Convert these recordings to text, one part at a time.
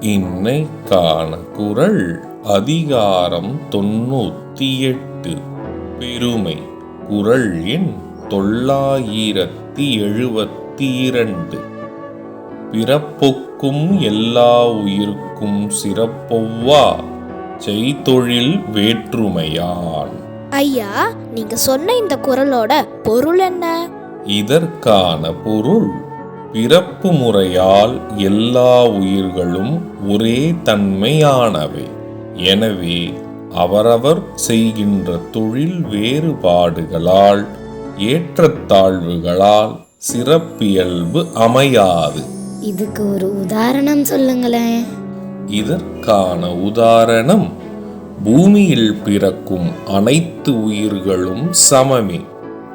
இன்னைக்கான குறள் அதிகாரம் தொண்ணூத்தி எட்டு பெருமை. குறள் எண் தொள்ளாயிரத்தி எழுபத்தி இரண்டு பிறப்பொக்கும் எல்லா உயிர்க்கும் சிறப்பொவ்வா? செய்தொழில் வேற்றுமையான். ஐயா நீங்க சொன்ன இந்த குரலோட பொருள் என்ன? இதற்கான பொருள் பிறப்பு முறையால் எல்லா உயிர்களும் ஒரே தன்மையானவை. எனவே அவரவர் செய்கின்ற தொழில் வேறுபாடுகளால் ஏற்றத்தாழ்வுகளால் சிறப்பியல்பு அமையாது. இதுக்கு ஒரு உதாரணம் சொல்லுங்களேன். இதற்கான உதாரணம் பூமியில் பிறக்கும் அனைத்து உயிர்களும் சமமே.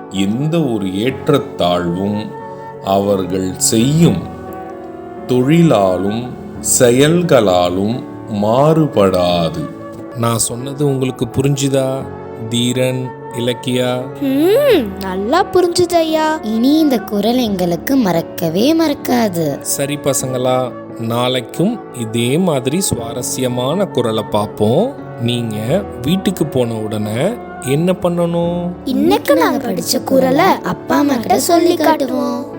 எந்த ஒரு ஏற்றத்தாழ்வும் அவர்கள் செய்யும் தொழிலாலும் செயல்களாலும் மாறுபடாது. நான் சொன்னது உங்களுக்கு புரிஞ்சுதா தீரன் இலக்கியா? ம் நல்லா புரிஞ்சுது ஐயா இனி இந்த குரல் எங்களுக்கு மறக்கவே மறக்காது. சரி பசங்களா நாளைக்கும் இதே மாதிரி சுவாரஸ்யமான குரலை பார்ப்போம். நீங்க வீட்டுக்கு போன உடனே என்ன பண்ணணும்? இன்னைக்கு நாங்க படிச்ச குரலை அப்பா அம்மா கிட்ட சொல்லி காட்டுவோம்.